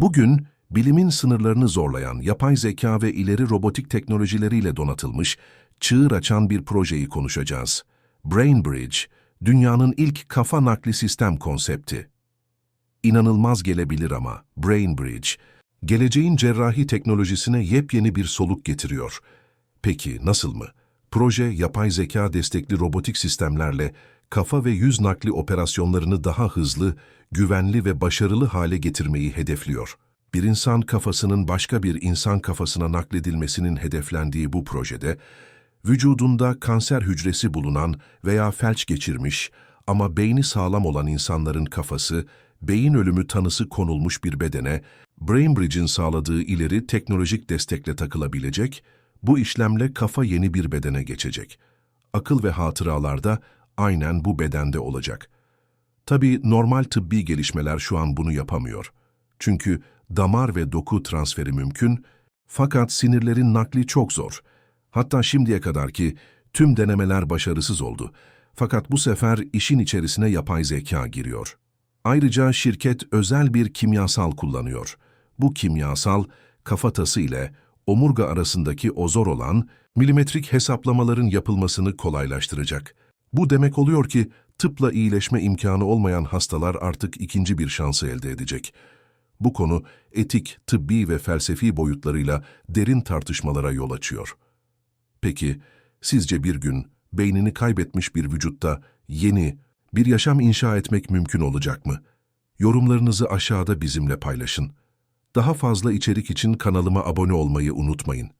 Bugün bilimin sınırlarını zorlayan yapay zeka ve ileri robotik teknolojileriyle donatılmış, çığır açan bir projeyi konuşacağız. BrainBridge, dünyanın ilk kafa nakli sistem konsepti. İnanılmaz gelebilir ama BrainBridge, geleceğin cerrahi teknolojisine yepyeni bir soluk getiriyor. Peki nasıl mı? Proje, yapay zeka destekli robotik sistemlerle kafa ve yüz nakli operasyonlarını daha hızlı, güvenli ve başarılı hale getirmeyi hedefliyor. Bir insan kafasının başka bir insan kafasına nakledilmesinin hedeflendiği bu projede, vücudunda kanser hücresi bulunan veya felç geçirmiş ama beyni sağlam olan insanların kafası, beyin ölümü tanısı konulmuş bir bedene, BrainBridge'in sağladığı ileri teknolojik destekle takılabilecek, bu işlemle kafa yeni bir bedene geçecek. Akıl ve hatıralarda aynen bu bedende olacak. Tabii normal tıbbi gelişmeler şu an bunu yapamıyor. Çünkü damar ve doku transferi mümkün, fakat sinirlerin nakli çok zor. Hatta şimdiye kadar ki tüm denemeler başarısız oldu. Fakat bu sefer işin içerisine yapay zeka giriyor. Ayrıca şirket özel bir kimyasal kullanıyor. Bu kimyasal, kafatası ile omurga arasındaki o zor olan milimetrik hesaplamaların yapılmasını kolaylaştıracak. Bu demek oluyor ki tıpla iyileşme imkanı olmayan hastalar artık ikinci bir şansı elde edecek. Bu konu etik, tıbbi ve felsefi boyutlarıyla derin tartışmalara yol açıyor. Peki, sizce bir gün beynini kaybetmiş bir vücutta yeni bir yaşam inşa etmek mümkün olacak mı? Yorumlarınızı aşağıda bizimle paylaşın. Daha fazla içerik için kanalıma abone olmayı unutmayın.